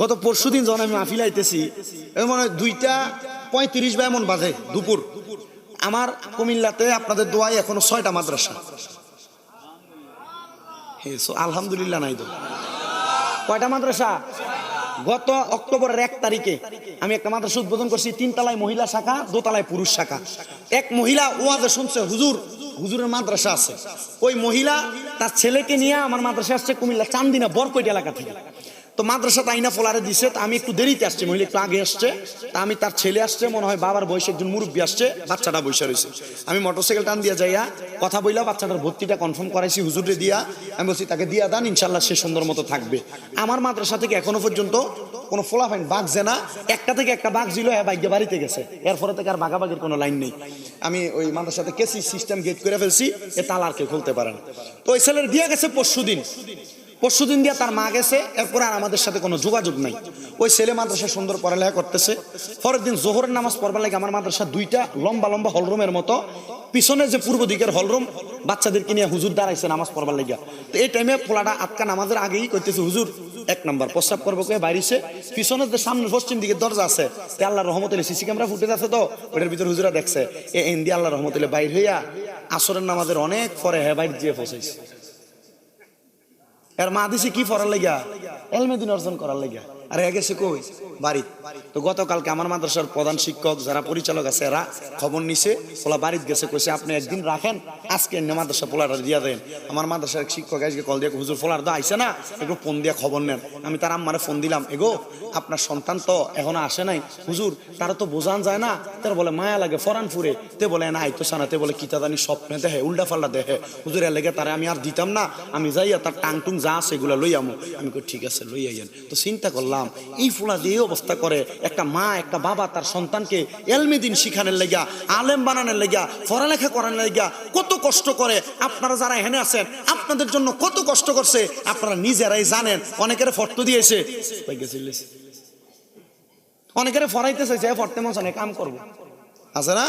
গত পরশু দিন যখন আমি মাহফিল আইতেছি মনে দুইটা পঁয়ত্রিশ বা এমন বাজে দুপুর। আমার কুমিল্লাতে আপনাদের দোয়াই এখনও ছয়টা মাদ্রাসা। আলহামদুলিল্লাহ নাই তো। কয়টা মাদ্রাসা? গত অক্টোবরের এক তারিখে আমি একটা মাদ্রাসা উদ্বোধন করছি তিন তলায় মহিলা শাখা, দোতলায় পুরুষ শাখা। এক মহিলা ওয়াজে শুনছে, হুজুর, হুজুরের মাদ্রাসা আছে। ওই মহিলা তার ছেলেকে নিয়ে আমার মাদ্রাসা আসছে কুমিল্লা চান্দিনা বরকৈট এলাকা থেকে। তো মাদ্রাসা তাইনা ফোলারে দিছে, তা আমি একটু দেরিতে আসছি, মহিলা একটু আগে আসছে। তা আমি তার ছেলে আসছে, মনে হয় বাবার বয়সে একজন মুরব্বী আসছে, বাচ্চাটা বসে রয়েছে। আমি মোটরসাইকেল টান দিয়ে যাইয়া কথা বইলা বাচ্চাটার ভর্তিটা কনফার্ম করাইছি, হুজুরে দিয়া। আমি বলছি, তাকে দিয়া দান ইনশাল্লাহ সে সুন্দর মতো থাকবে। আমার মাদ্রাসা থেকে এখনও পর্যন্ত কোনো ফোলা ফাইন বাঘ যে না। একটা থেকে একটা বাঘ ছিল হ্যাঁ বাইকে বাড়িতে গেছে। এরপরে থেকে আর বাঘাবাগের কোনো লাইন নেই। আমি ওই মাদ্রাসাতে কেসি সিস্টেম গেট করে ফেলছি, এ তালা আর কেউ খুলতে পারেন তো ওই ছেলের দিয়ে গেছে পরশু দিন পরশু দিন দিয়ে তার মা গেছে, এরপরে আর আমাদের সাথে কোনো যোগাযোগ নাই। ওই ছেলে মাদ্রাসা সুন্দর পড়ালেখা করতেছে। পরের দিন জোহরের নামাজ পড়বার লাগে আমার মাদ্রাসা দুইটা লম্বা লম্বা হলরুমের মতো। পিছনে যে পূর্ব দিকের হলরুম, বাচ্চাদেরকে নিয়ে হুজুর দাঁড়াইছে নামাজ পড়বার লাগিয়া। তো এই টাইমে পোলাটা আটকা নামাজের আগেই করতেছে হুজুর, এক নাম্বার প্রস্তাব করব কে বাইরেছে। পিছনের যে সামনে পশ্চিম দিকে দরজা আছে, তে Allah Rahmatullah CC camera footage আছে তো ওটার ভিতরে হুজুরা দেখছে। এ এন্দি আল্লাহ রহমতুল্লাহ বাইর হইয়া আসরের নামাজের অনেক পরে হ্যাঁ বাইর দিয়ে পৌঁছাইছে। এর মা কি পড়ার লেগা? এলমেদিন অর্জন করার লাগিয়া আর গেছে কই? বাড়ি তো গতকালকে আমার মাদ্রাসার প্রধান শিক্ষক যারা পরিচালক আছে, এরা খবর নিছে, পোলা বাড়িতে গেছে, কইছে, আপনি একদিন রাখেন, আজকে এনে মাদ্রাসা পোলাটা দিয়া দেন। আমার মাদ্রাসার শিক্ষক আজকে কল দিয়ে হুজুর, পোলার দা আইছে না, একটু ফোন দিয়ে খবর নেন। আমি তার আম্মারে ফোন দিলাম, এগো, আপনার সন্তান তো এখনও আসে নাই। হুজুর, তারা তো বোঝান যায় না। তার বলে, মায়া লাগে ফরান ফুরে তে বলে, না আইতো সানাতে বলে কিতা জানি স্বপ্নে দেখে, উল্টা ফাল্টা দেখে। হুজুর, এর লেগে তারা আমি আর দিতাম না। আমি যাইয়া তার টাং টুং যা আছে এগুলা লই আমু। আমি ঠিক আছে লই আইয়েন। তো চিন্তা করলাম এই ফুলা দিয়ে অবস্থা করে। একটা মা, একটা বাবা তার সন্তানকে এলমেদিন শিখানের লেগা আলেম বানানোর লেগা পড়ালেখা করানোর লেগা কত কষ্ট করে। আপনারা যারা এখানে আছেন, আপনাদের জন্য কত কষ্ট করছে, আপনারা নিজেরাই জানেন। অনেকের ফটো দিয়েছে। অনেকের ফরাইতে চাইছে ফরতে মশানে কাম করব। আছে না?